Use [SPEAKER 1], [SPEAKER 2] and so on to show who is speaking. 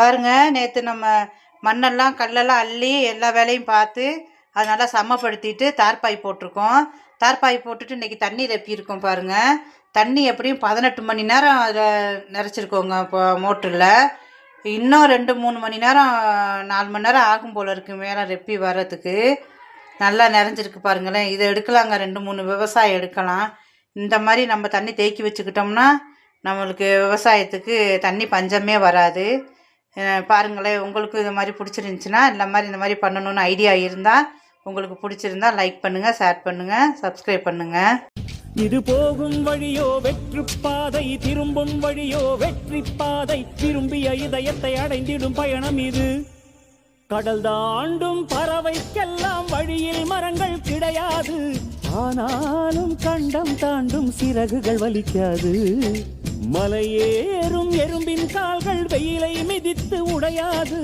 [SPEAKER 1] பாருங்க நேற்று நம்ம மண்ணெல்லாம் கல்லெல்லாம் அள்ளி எல்லா வேலையும் பார்த்து அதை நல்லா சமப்படுத்திட்டு தார்பாய் போட்டிருக்கோம். தார்பாய் போட்டுட்டு இன்றைக்கி தண்ணி ரெப்பியிருக்கோம் பாருங்க. தண்ணி எப்படியும் பதினெட்டு மணி நேரம் அதில் நிறச்சிருக்கோங்க இப்போ மோட்டரில். இன்னும் ரெண்டு மூணு மணி நேரம் நாலு மணி நேரம் ஆகும் போல் இருக்குது மேலே ரெப்பி வர்றதுக்கு. நல்லா நிறைஞ்சிருக்கு பாருங்களேன். இதை எடுக்கலாங்க ரெண்டு மூணு விவசாயம் எடுக்கலாம். இந்த மாதிரி நம்ம தண்ணி தேக்கி வச்சுக்கிட்டோம்னா நம்மளுக்கு விவசாயத்துக்கு தண்ணி பஞ்சமே வராது. பாருங்களேன் உங்களுக்கு இது மாதிரி பிடிச்சிருந்துச்சின்னா இந்த மாதிரி இந்த மாதிரி பண்ணணும்னு ஐடியா இருந்தால் உங்களுக்கு பிடிச்சிருந்தா லைக் பண்ணுங்கள் ஷேர் பண்ணுங்கள் சப்ஸ்கிரைப் பண்ணுங்கள்
[SPEAKER 2] இது போகும் வழியோ வெற்றி பாதை திரும்பும் வழியோ வெற்றி பாதை விரும்பிய இதயத்தை அடைந்திடும் பயணம் இது. கடல் தாண்டும் பறவைக்கெல்லாம் வழியில் மரங்கள் கிடையாது. ஆனாலும் கண்டம் தாண்டும் சிறகுகள் வலிக்காது. மலையேறும் எறும்பின் கால்கள் வெயிலை மிதித்து உடையாது.